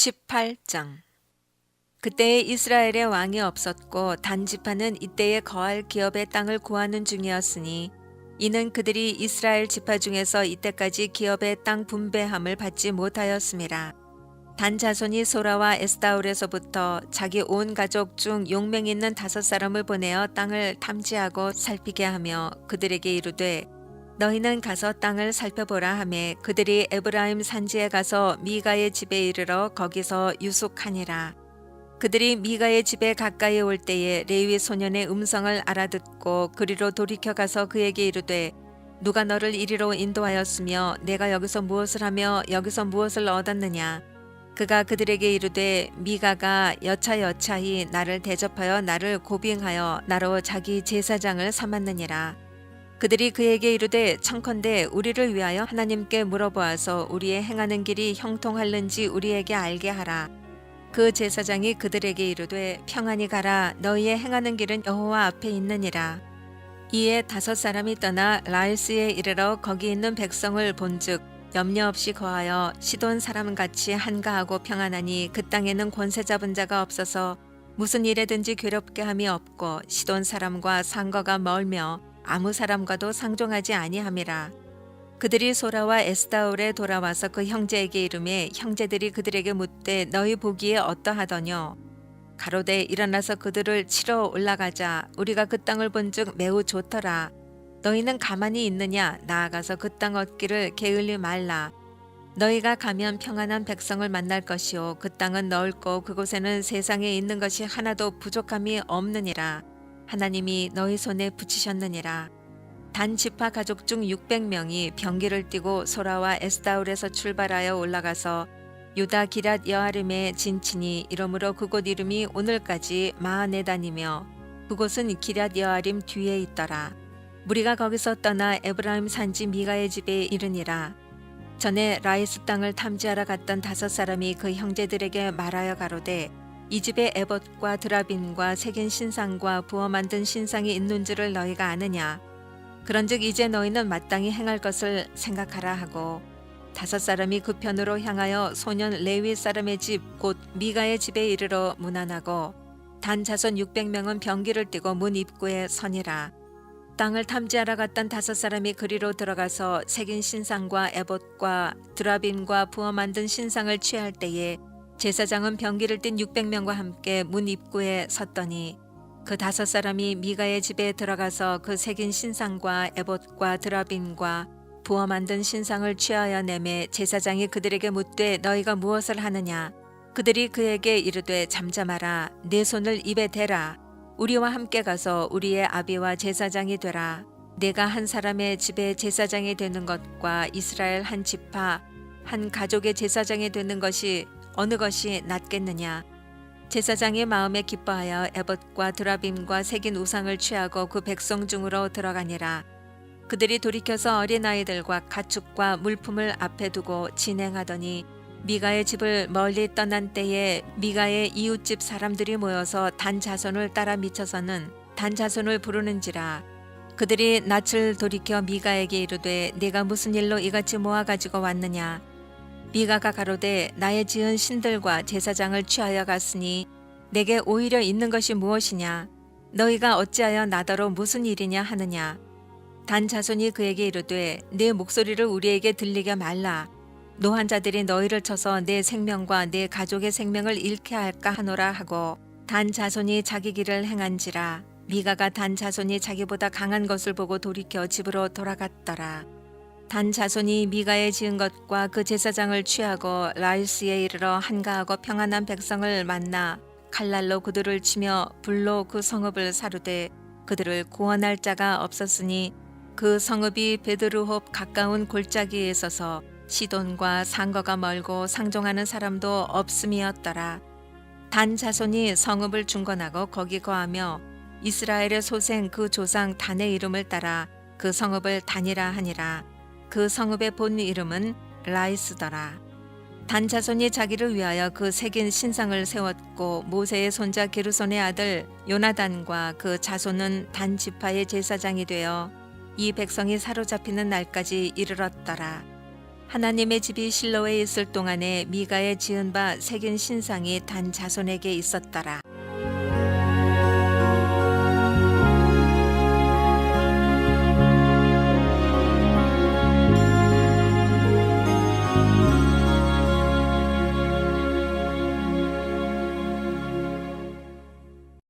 18장 그때에 이스라엘의 왕이 없었고 단지파는 이때에 거할 기업의 땅을 구하는 중이었으니 이는 그들이 이스라엘 지파 중에서 이때까지 기업의 땅 분배함을 받지 못하였음이라. 단 자손이 소라와 에스다울에서부터 자기 온 가족 중 용맹 있는 다섯 사람을 보내어 땅을 탐지하고 살피게 하며 그들에게 이르되 너희는 가서 땅을 살펴보라 하매 그들이 에브라임 산지에 가서 미가의 집에 이르러 거기서 유숙하니라. 그들이 미가의 집에 가까이 올 때에 레위 소년의 음성을 알아듣고 그리로 돌이켜 가서 그에게 이르되 누가 너를 이리로 인도하였으며 내가 여기서 무엇을 하며 여기서 무엇을 얻었느냐 그가 그들에게 이르되 미가가 여차여차히 나를 대접하여 나를 고빙하여 나로 자기 제사장을 삼았느니라 그들이 그에게 이르되 청컨대 우리를 위하여 하나님께 물어보아서 우리의 행하는 길이 형통할는지 우리에게 알게 하라. 그 제사장이 그들에게 이르되 평안히 가라. 너희의 행하는 길은 여호와 앞에 있느니라. 이에 다섯 사람이 떠나 라이스에 이르러 거기 있는 백성을 본즉 염려 없이 거하여 시돈 사람 같이 한가하고 평안하니 그 땅에는 권세 잡은 자가 없어서 무슨 일에든지 괴롭게 함이 없고 시돈 사람과 상거가 멀며 아무 사람과도 상종하지 아니함이라. 그들이 소라와 에스다울에 돌아와서 그 형제에게 이름에 형제들이 그들에게 묻되 너희 보기에 어떠하더뇨? 가로되 일어나서 그들을 치러 올라가자. 우리가 그 땅을 본즉 매우 좋더라. 너희는 가만히 있느냐? 나아가서 그 땅 얻기를 게을리 말라. 너희가 가면 평안한 백성을 만날 것이요. 그 땅은 넓고 그곳에는 세상에 있는 것이 하나도 부족함이 없느니라 하나님이 너희 손에 붙이셨느니라 단 지파 가족 중 600명이 병기를 띠고 소라와 에스다울에서 출발하여 올라가서 유다 기랏 여아림에 진친이 이러므로 그곳 이름이 오늘까지 마하네단이며 그곳은 기랏 여아림 뒤에 있더라. 무리가 거기서 떠나 에브라임 산지 미가의 집에 이르니라. 전에 라이스 땅을 탐지하러 갔던 다섯 사람이 그 형제들에게 말하여 가로되 이 집에 에봇과 드라빈과 새긴 신상과 부어 만든 신상이 있는 줄을 너희가 아느냐? 그런즉 이제 너희는 마땅히 행할 것을 생각하라 하고 다섯 사람이 그 편으로 향하여 소년 레위 사람의 집 곧 미가의 집에 이르러 문안하고 단 자손 600명은 병기를 띠고 문 입구에 서니라. 땅을 탐지하러 갔던 다섯 사람이 그리로 들어가서 새긴 신상과 에봇과 드라빈과 부어 만든 신상을 취할 때에 제사장은 병기를 띤 600명과 함께 문 입구에 섰더니 그 다섯 사람이 미가의 집에 들어가서 그 새긴 신상과 에봇과 드라빈과 부어 만든 신상을 취하여 내매 제사장이 그들에게 묻되 너희가 무엇을 하느냐? 그들이 그에게 이르되 잠잠하라 내 손을 입에 대라. 우리와 함께 가서 우리의 아비와 제사장이 되라. 내가 한 사람의 집에 제사장이 되는 것과 이스라엘 한 지파 한 가족의 제사장이 되는 것이 어느 것이 낫겠느냐? 제사장이 마음에 기뻐하여 에봇과 드라빔과 새긴 우상을 취하고 그 백성 중으로 들어가니라. 그들이 돌이켜서 어린아이들과 가축과 물품을 앞에 두고 진행하더니 미가의 집을 멀리 떠난 때에 미가의 이웃집 사람들이 모여서 단 자손을 따라 미쳐서는 단 자손을 부르는지라. 그들이 낯을 돌이켜 미가에게 이르되 네가 무슨 일로 이같이 모아 가지고 왔느냐 미가가 가로되 나의 지은 신들과 제사장을 취하여 갔으니 내게 오히려 있는 것이 무엇이냐? 너희가 어찌하여 나더러 무슨 일이냐 하느냐? 단 자손이 그에게 이르되 내 목소리를 우리에게 들리게 말라. 노한 자들이 너희를 쳐서 내 생명과 내 가족의 생명을 잃게 할까 하노라 하고 단 자손이 자기 길을 행한지라. 미가가 단 자손이 자기보다 강한 것을 보고 돌이켜 집으로 돌아갔더라. 단 자손이 미가의 지은 것과 그 제사장을 취하고 라이스에 이르러 한가하고 평안한 백성을 만나 칼날로 그들을 치며 불로 그 성읍을 사르되 그들을 구원할 자가 없었으니 그 성읍이 베드르홉 가까운 골짜기에 서서 시돈과 상거가 멀고 상종하는 사람도 없음이었더라. 단 자손이 성읍을 중건하고 거기 거하며 이스라엘의 소생 그 조상 단의 이름을 따라 그 성읍을 단이라 하니라. 그 성읍의 본 이름은 라이스더라. 단 자손이 자기를 위하여 그 새긴 신상을 세웠고 모세의 손자 게르손의 아들 요나단과 그 자손은 단 지파의 제사장이 되어 이 백성이 사로잡히는 날까지 이르렀더라. 하나님의 집이 실로에 있을 동안에 미가의 지은 바 새긴 신상이 단 자손에게 있었더라.